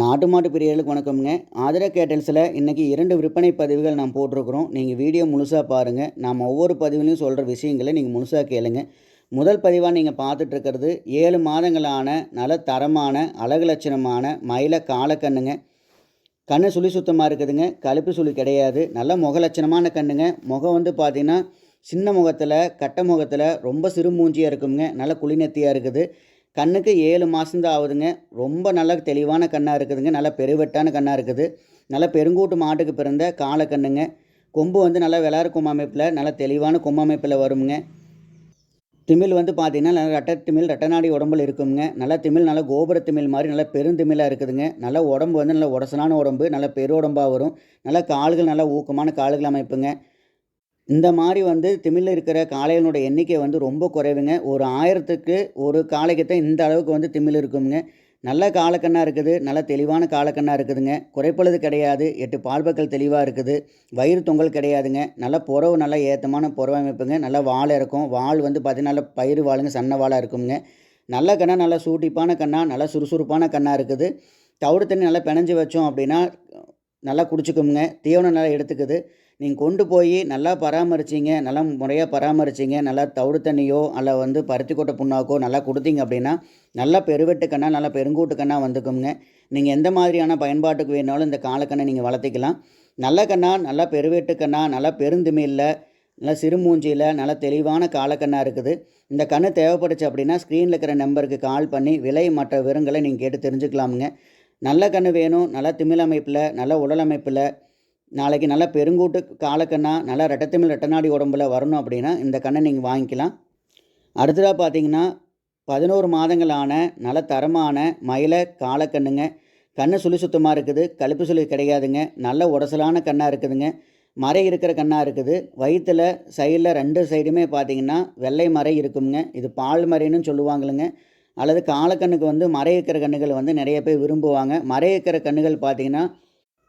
நாட்டு மாட்டு பிரியர்களுக்கு வணக்கம்ங்க. ஆதர கேட்டல்ஸில் இன்றைக்கி இரண்டு விற்பனை பதிவுகள் நாம் போட்டிருக்கிறோம். நீங்கள் வீடியோ முழுசாக பாருங்கள் நாம் ஒவ்வொரு பதிவுலையும் சொல்கிற விஷயங்களை நீங்கள் முழுசாக கேளுங்க. முதல் பதிவாக நீங்கள் பார்த்துட்ருக்கிறது ஏழு மாதங்களான நல்ல தரமான அழகு லட்சணமான மயில காலக்கண்ணுங்க கண்ணு சுழி சுத்தமாக இருக்குதுங்க. கழுப்பு சுழி கிடையாது. நல்ல முக லட்சணமான கண்ணுங்க. முகம் வந்து பார்த்திங்கன்னா சின்ன முகத்தில் கட்ட முகத்தில் ரொம்ப சிறு மூஞ்சியாக இருக்குங்க. நல்ல குளிநெத்தியாக இருக்குது. கண்ணுக்கு ஏழு மாதம்தான் ஆகுதுங்க. ரொம்ப நல்ல தெளிவான கண்ணாக இருக்குதுங்க. நல்ல பெருவெட்டான கண்ணாக இருக்குது. நல்ல பெருங்கூட்டு மாட்டுக்கு பிறந்த காலை கண்ணுங்க. கொம்பு வந்து நல்லா விளாறு கொம்பு அமைப்பில் நல்ல தெளிவான கொம்பு அமைப்பில் வருங்க திமிழ் வந்து பார்த்திங்கன்னா நல்லா ரெட்டை திமிழ் ரெட்டநாடி உடம்புல இருக்குங்க நல்லா திமிழ் நல்லா கோபுர திமிழ் மாதிரி நல்லா பெருந்திமிழாக இருக்குதுங்க. நல்லா உடம்பு வந்து நல்ல உடசலான உடம்பு நல்ல பெரு உடம்பாக வரும். நல்லா கால்கள் நல்லா ஊக்கமான கால்கள் அமைப்புங்க. இந்த மாதிரி வந்து திமிழில் இருக்கிற காளைகளோட எண்ணிக்கை வந்து ரொம்ப குறைவுங்க. ஒரு ஆயிரத்துக்கு ஒரு காளைக்கு தான் இந்த அளவுக்கு வந்து திமிழ் இருக்குங்க நல்ல காலக்கண்ணாக இருக்குது. நல்ல தெளிவான காலக்கண்ணாக இருக்குதுங்க. குறைப்பழுது கிடையாது. எட்டு பால்பக்கள் தெளிவாக இருக்குது. வயிறு தொங்கல் கிடையாதுங்க. நல்ல புறவு நல்லா ஏற்றமான புறவு அமைப்புங்க. நல்லா வாழை இருக்கும் வால் வந்து பார்த்திங்கன்னா நல்ல பயிறு வாழுங்க சன்ன வாழாக இருக்குங்க நல்ல கண்ணா நல்லா சூட்டிப்பான கண்ணா நல்லா சுறுசுறுப்பான கண்ணாக இருக்குது. தவிடு தண்ணி நல்லா பிணைஞ்சு வச்சோம் அப்படின்னா நல்லா குடிச்சுக்குங்க. தீவனம் நல்லா எடுத்துக்குது. நீங்கள் கொண்டு போய் நல்லா பராமரிச்சிங்க. நல்லா முறையாக பராமரிச்சிங்க. நல்லா தவிடு தண்ணியோ அல்ல வந்து பருத்தி கொட்டை புண்ணாக்கோ நல்லா கொடுத்தீங்க அப்படின்னா நல்லா பெருவெட்டுக்கண்ணா நல்லா பெருங்கூட்டுக்கண்ணா வந்துக்குங்க. நீங்கள் எந்த மாதிரியான பயன்பாட்டுக்கு வேணாலும் இந்த காலக்கண்ணை நீங்கள் வளர்த்திக்கலாம். நல்ல கண்ணா நல்லா பெருவெட்டுக்கண்ணா நல்லா பெருந்துமையில் நல்லா சிறுமூஞ்சியில் நல்லா தெளிவான காலக்கண்ணாக இருக்குது. இந்த கண்ணு தேவைப்படுச்சு அப்படின்னா ஸ்க்ரீனில் இருக்கிற நம்பருக்கு கால் பண்ணி விலை மற்ற விவரங்களை நீங்கள் கேட்டு தெரிஞ்சுக்கலாமுங்க. நல்ல கன்று வேணும் நல்லா திமிழமைப்பில் நல்ல உடல் அமைப்பில். நாளைக்கு நல்லா பெருங்கூட்டு காலக்கண்ணா நல்லா ரெட்டத்திமிழ் ரெட்டநாடி உடம்புல வரணும் அப்படின்னா இந்த கண்ணை நீங்கள் வாங்கிக்கலாம். அடுத்ததாக பார்த்தீங்கன்னா பதினோரு மாதங்களான நல்ல தரமான மயில காலக்கண்ணுங்க. கண்ணு சுழி சுத்தமாக இருக்குது கழுப்பு சுழி கிடையாதுங்க. நல்ல உடசலான கண்ணாக இருக்குதுங்க. மறை இருக்கிற கண்ணாக இருக்குது. வயிற்றில் சைடில் ரெண்டு சைடுமே பார்த்தீங்கன்னா வெள்ளை மறை இருக்குங்க. இது பால் மறைன்னு சொல்லுவாங்களுங்க. அல்லது காலக்கண்ணுக்கு வந்து மறையக்கிற இருக்கிற கண்ணுகள் வந்து நிறைய பேர் விரும்புவாங்க. மறையக்கிற இருக்கிற கண்ணுகள் பார்த்திங்கன்னா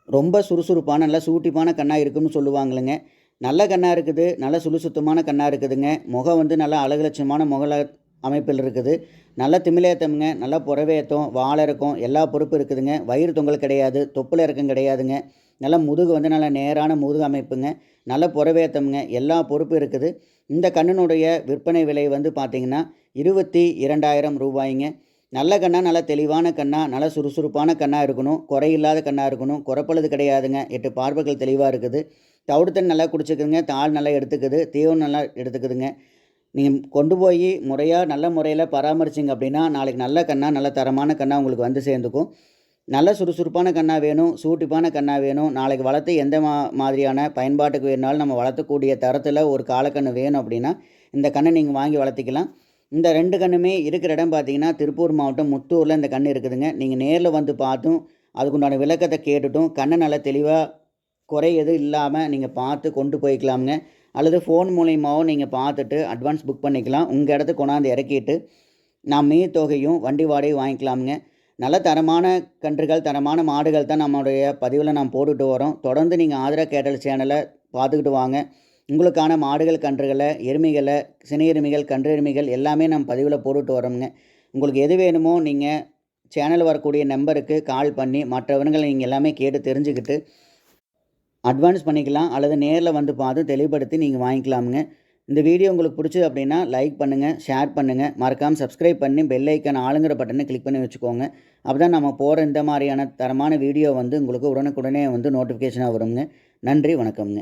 ரொம்ப சுறுசுறுப்பான நல்லா சூட்டிப்பான கண்ணாக இருக்குன்னு சொல்லுவாங்களுங்க. நல்ல கண்ணாக இருக்குது நல்ல சுறுசுத்தமான கண்ணாக இருக்குதுங்க. முகம் வந்து நல்லா அழகு முகலாக அமைப்பில் இருக்குது. நல்ல திமிலேத்தம்ங்க நல்லா புறவேத்தம் வாழை இருக்கும் எல்லா பொறுப்பும் இருக்குதுங்க. வயிறு தொங்கல் கிடையாது தொப்புல இறக்கம் கிடையாதுங்க. நல்ல முதுகு வந்து நல்ல நேரான முதுகு அமைப்புங்க. நல்ல புறவேத்தம்ங்க எல்லா பொறுப்பும் இருக்குது. இந்த கண்ணினுடைய விற்பனை விலை வந்து பார்த்திங்கன்னா இருபத்தி இரண்டாயிரம் ரூபாய்ங்க. நல்ல கண்ணாக நல்லா தெளிவான கண்ணாக நல்லா சுறுசுறுப்பான கண்ணாக இருக்கணும். குறையில்லாத கண்ணாக இருக்கணும். குறைப்பழுது கிடையாதுங்க. எட்டு பார்வைகள் தெளிவாக இருக்குது. தவிடு தண்ணி நல்லா குடிச்சிக்குதுங்க. தாள் நல்லா எடுத்துக்குது. தீவனம் நல்லா எடுத்துக்குதுங்க. நீங்கள் கொண்டு போய் முறையாக நல்ல முறையில் பராமரிச்சிங்க அப்படின்னா நாளைக்கு நல்ல கண்ணாக நல்ல தரமான கண்ணா உங்களுக்கு வந்து சேர்ந்துக்கும். நல்ல சுறுசுறுப்பான கண்ணாக வேணும் சூட்டிப்பான கண்ணாக வேணும். நாளைக்கு வளர்த்து எந்த மா மாதிரியான பயன்பாட்டுக்கு வேணாலும் நம்ம வளர்த்தக்கூடிய தரத்தில் ஒரு காலக்கண்ணு வேணும் அப்படின்னா இந்த கண்ணை நீங்கள் வாங்கி வளர்த்திக்கலாம். இந்த ரெண்டு கண்ணுமே இருக்கிற இடம் பார்த்தீங்கன்னா திருப்பூர் மாவட்டம் முத்தூரில் இந்த கண் இருக்குதுங்க. நீங்கள் நேரில் வந்து பார்த்தும் அதுக்குண்டான விளக்கத்தை கேட்டுட்டும் கண்ணை நல்லா தெளிவாக குறை எதுவும் இல்லாமல் நீங்கள் பார்த்து கொண்டு போய்க்கலாமுங்க. அல்லது ஃபோன் மூலியமாகவும் நீங்கள் பார்த்துட்டு அட்வான்ஸ் புக் பண்ணிக்கலாம். உங்கள் இடத்துக்கு கொண்டாந்து இறக்கிட்டு நான் மீ தொகையும் வண்டி வாடகையும் வாங்கிக்கலாமுங்க. நல்ல தரமான கன்றுகள் தரமான மாடுகள் தான் நம்மளுடைய பதிவில் நான் போட்டுட்டு வரோம். தொடர்ந்து நீங்கள் ஆதரவு கேட்டல் சேனலை பார்த்துக்கிட்டு வாங்க. உங்களுக்கான மாடுகள் கன்றுகளை எருமைகளை சினை எருமைகள் கன்று எருமைகள் எல்லாமே நம்ம பதிவில் போட்டுட்டு வரோங்க உங்களுக்கு எது வேணுமோ நீங்கள் சேனல் வரக்கூடிய நம்பருக்கு கால் பண்ணி மற்றவர்களை நீங்கள் எல்லாமே கேட்டு தெரிஞ்சுக்கிட்டு அட்வான்ஸ் பண்ணிக்கலாம் அல்லது நேரில் வந்து பார்த்து தெளிவுபடுத்தி நீங்கள் வாங்கிக்கலாமுங்க. இந்த வீடியோ உங்களுக்கு பிடிச்சது அப்படின்னா லைக் பண்ணுங்கள் ஷேர் பண்ணுங்கள் மறக்காமல் சப்ஸ்கிரைப் பண்ணி பெல் ஐக்கான் ஆளுங்கிற பட்டனை கிளிக் பண்ணி வச்சுக்கோங்க. அப்போ தான் நம்ம போகிற இந்த மாதிரியான தரமான வீடியோ வந்து உங்களுக்கு உடனுக்குடனே வந்து நோட்டிஃபிகேஷனாக வருங்க. நன்றி வணக்கம்ங்க.